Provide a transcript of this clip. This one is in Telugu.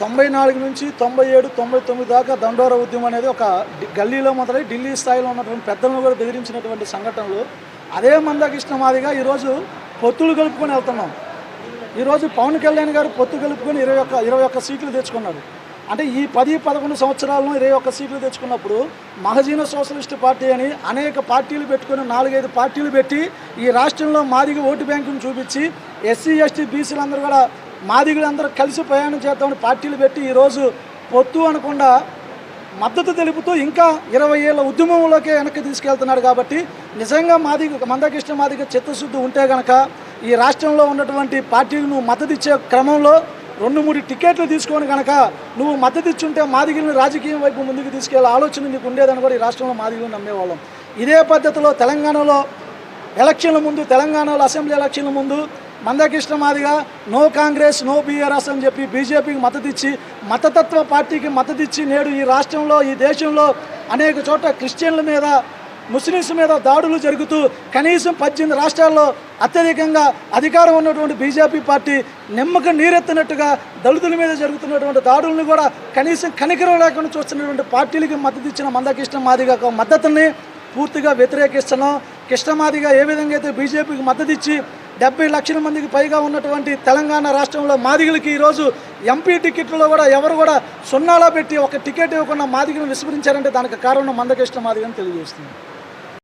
తొంభై నాలుగు నుంచి తొంభై ఏడు తొంభై తొమ్మిది దాకా దండోర ఉద్యమం అనేది ఒక గల్లీలో మొదలై ఢిల్లీ స్థాయిలో ఉన్నటువంటి పెద్దలను కూడా బెదిరించినటువంటి సంఘటనలు. అదే మందకృష్ణ మాదిగా ఈరోజు పొత్తులు కలుపుకొని వెళ్తున్నాం. ఈరోజు పవన్ కళ్యాణ్ గారు పొత్తు కలుపుకొని ఇరవై ఒక్క ఇరవై ఒక్క సీట్లు తెచ్చుకున్నారు అంటే ఈ పది పదకొండు సంవత్సరాలను ఇరవై ఒక్క సీట్లు తెచ్చుకున్నప్పుడు మహజీన సోషలిస్ట్ పార్టీ అని అనేక పార్టీలు పెట్టుకుని నాలుగైదు పార్టీలు పెట్టి ఈ రాష్ట్రంలో మాదిగా ఓటు బ్యాంకును చూపించి ఎస్సీ ఎస్టీ బీసీలందరూ కూడా మాదిగులందరూ కలిసి ప్రయాణం చేద్దామని పార్టీలు పెట్టి ఈరోజు పొత్తు అనకుండా మద్దతు తెలుపుతూ ఇంకా ఇరవై ఏళ్ళ ఉద్యమంలోకే వెనక్కి తీసుకెళ్తున్నాడు కాబట్టి నిజంగా మాది మందకృష్ణ మాదిగ చిత్తశుద్ధి ఉంటే గనక ఈ రాష్ట్రంలో ఉన్నటువంటి పార్టీలు నువ్వు మద్దతు ఇచ్చే క్రమంలో రెండు మూడు టికెట్లు తీసుకొని కనుక నువ్వు మద్దతు ఇచ్చుంటే మాదిగిరిని రాజకీయం వైపు ముందుకు తీసుకెళ్ళే ఆలోచన నీకు ఉండేదని కూడా ఈ రాష్ట్రంలో మాదిగలు నమ్మేవాళ్ళం. ఇదే పద్ధతిలో తెలంగాణలో ఎలక్షన్ల ముందు తెలంగాణలో అసెంబ్లీ ఎలక్షన్ల ముందు Mandakrishna Madiga no Congress no BRS అని చెప్పి బీజేపీకి మద్దతిచ్చి మతతత్వ పార్టీకి మద్దతిచ్చి నేడు ఈ రాష్ట్రంలో ఈ దేశంలో అనేక చోట్ల క్రిస్టియన్ల మీద ముస్లిమ్స్ మీద దాడులు జరుగుతూ కనీసం పద్దెనిమిది రాష్ట్రాల్లో అత్యధికంగా అధికారం ఉన్నటువంటి బీజేపీ పార్టీ నిమ్మక నీరెత్తినట్టుగా దళితుల మీద జరుగుతున్నటువంటి దాడులను కూడా కనీసం కనికరం లేకుండా చూస్తున్నటువంటి పార్టీలకి మద్దతు ఇచ్చిన మందకృష్ణ మాదిగా ఒక మద్దతుని పూర్తిగా వ్యతిరేకిస్తున్నాం. కృష్ణమాదిగా ఏ విధంగా అయితే బీజేపీకి మద్దతు ఇచ్చి డెబ్బై లక్షల మందికి పైగా ఉన్నటువంటి తెలంగాణ రాష్ట్రంలో మాదిగలకి ఈరోజు ఎంపీ టికెట్లో కూడా ఎవరు కూడా సున్నాలో పెట్టి ఒక టికెట్ ఇవ్వకుండా మాదిగను విస్మరించారంటే దానికి కారణం మందకృష్ణ మాదిగని తెలియజేస్తుంది.